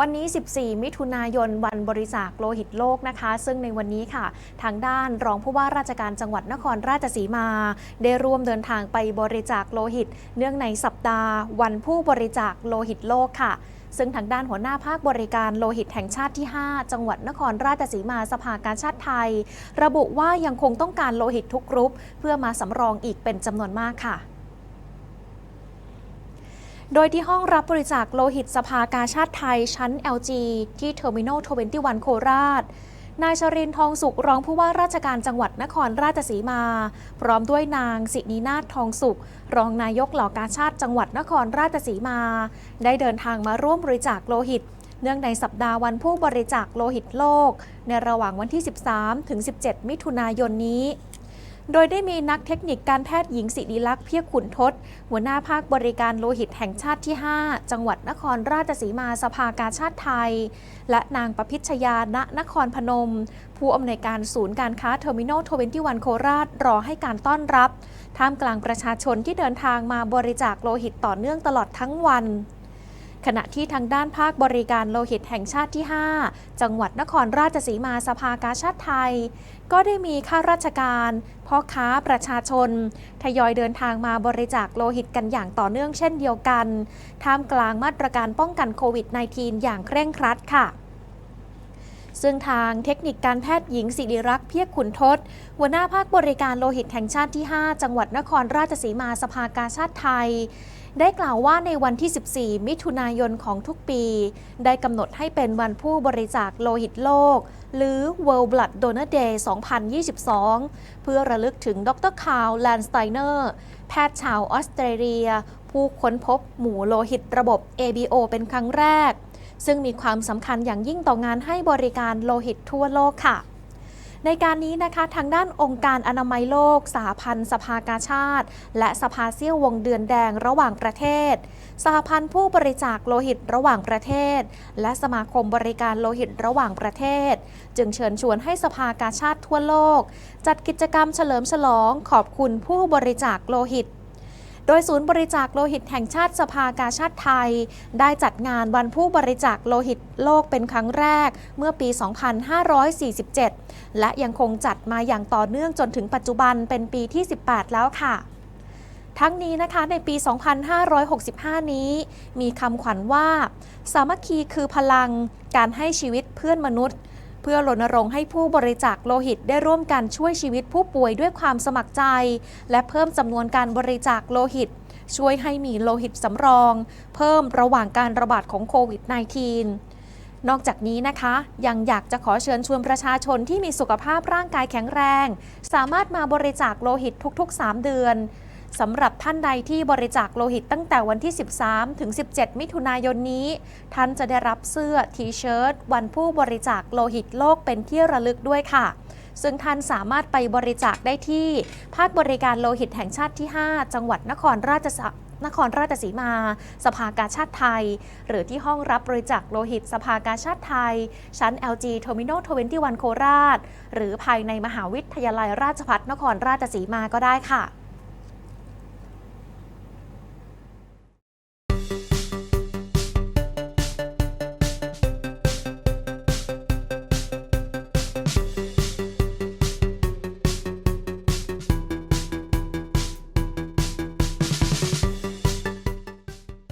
วันนี้ 14 มิถุนายน วันบริจาคโลหิตโลกนะคะ ซึ่งในวันนี้ค่ะ ทางด้านรองผู้ว่าราชการจังหวัดนครราชสีมา ได้ร่วมเดินทางไปบริจาคโลหิต เนื่องในสัปดาห์ วันผู้บริจาคโลหิตโลกค่ะซึ่งทางด้านหัวหน้าภาคบริการโลหิตแห่งชาติที่ 5 จังหวัดนครราชสีมาสภาการชาติไทย ระบุว่ายังคงต้องการโลหิตทุกกรุ๊ป เพื่อมาสำรองอีกเป็นจำนวนมากค่ะ โดยที่ห้องรับบริจาคโลหิตสภากาชาติไทยชั้น LG ที่เทอร์มินอล21 โคราช นายชรินทองสุขรองผู้ว่าราชการจังหวัดนครราชสีมา พร้อมด้วยนางสินีนาถทองสุข รองนายกเหล่ากาชาติจังหวัดนครราชสีมา ได้เดินทางมาร่วมบริจาคโลหิตเนื่องในสัปดาห์วันผู้บริจาคโลหิตโลก ในระหว่างวันที่ 13 ถึง 17 มิถุนายนนี้ โดยได้มีนักเทคนิคการแพทย์หญิงสิริลักษ์เพียขุนทศ หัวหน้าภาคบริการโลหิตแห่งชาติที่ 5 จังหวัดนครราชสีมาสภากาชาติไทย และนางประพิชยาณนครพนม ผู้อำนวยการศูนย์การค้าเทอร์มินอล21 โคราชรอให้การต้อนรับ ท่ามกลางประชาชนที่เดินทางมาบริจาคโลหิตต่อเนื่องตลอดทั้งวัน ขณะที่ทางด้านภาคบริการโลหิตแห่งชาติที่ 5 จังหวัดนครราชสีมาสภากาชาติไทย ก็ได้มีข้าราชการพ่อค้าประชาชน ทยอยเดินทางมาบริจาคโลหิตกันอย่างต่อเนื่องเช่นเดียวกัน ท่ามกลางมาตรการป้องกันโควิด -19 อย่างเคร่งครัดค่ะ ซึ่งทางเทคนิคการแพทย์หญิงสิริรักษ์เพียรขุนทศ หัวหน้าภาคบริการโลหิตแห่งชาติที่ 5 จังหวัดนครราชสีมาสภากาชาติไทย ได้กล่าวว่าในวันที่ 14 มิถุนายนของทุกปี ได้กำหนดให้เป็นวันผู้บริจาคโลหิตโลก หรือ World Blood Donor Day 2022 เพื่อระลึกถึงดรคาร์ลแลนสไตเนอร์ แพทย์ชาวออสเตรเลีย ผู้ค้นพบหมู่โลหิตระบบ ABO เป็นครั้งแรก ซึ่งมีความสำคัญอย่างยิ่งต่องานให้บริการโลหิตทั่วโลกค่ะ ในการนี้นะคะทางด้านองค์การอนามัยโลก สหพันธ์สภากาชาติ และสภาเซี่ยววงเดือนแดงระหว่างประเทศ สหพันธ์ผู้บริจาคโลหิตระหว่างประเทศ และสมาคมบริการโลหิตระหว่างประเทศ จึงเชิญชวนให้สภากาชาติทั่วโลก จัดกิจกรรมเฉลิมฉลองขอบคุณผู้บริจาคโลหิต โดยศูนย์บริจาคโลหิตแห่งชาติสภากาชาติไทย ได้จัดงานวันผู้บริจาคโลหิตโลกเป็นครั้งแรกเมื่อปี 2547 และยังคงจัดมาอย่างต่อเนื่องจนถึงปัจจุบันเป็นปีที่ 18 แล้วค่ะทั้งนี้นะคะในปี 2565 นี้ มีคำขวัญว่า สามัคคีคือพลังการให้ชีวิตเพื่อนมนุษย์ พื่อรณรงค์ให้ผู้บริจาคโลหิตได้ร่วมกันช่วยชีวิตผู้ป่วยด้วยความสมัครใจ และเพิ่มจำนวนการบริจาคโลหิต ช่วยให้มีโลหิตสำรอง เพิ่มระหว่างการระบาดของโควิด -19 นอกจากนี้นะคะ ยังอยากจะขอเชิญชวนประชาชนที่มีสุขภาพร่างกายแข็งแรง สามารถมาบริจาคโลหิตทุกๆ 3 เดือน สำหรับท่านใดที่บริจาคโลหิตตั้งแต่วันที่ 13 ถึง 17 มิถุนายนนี้ ท่านจะได้รับเสื้อทีเชิ้ตวันผู้บริจาคโลหิตโลกเป็นที่ระลึกด้วยค่ะ ซึ่งท่านสามารถไปบริจาคได้ที่ ภาคบริการโลหิตแห่งชาติที่ 5 จังหวัดนครราชสนครราชสีมา สภากาชาติไทย หรือที่ห้องรับบริจาคโลหิต สภากาชาติไทย ชั้น LG Terminal 21 โคราช หรือภายในมหาวิทยาลัยราชภัฏนครราชสีมาก็ได้ค่ะ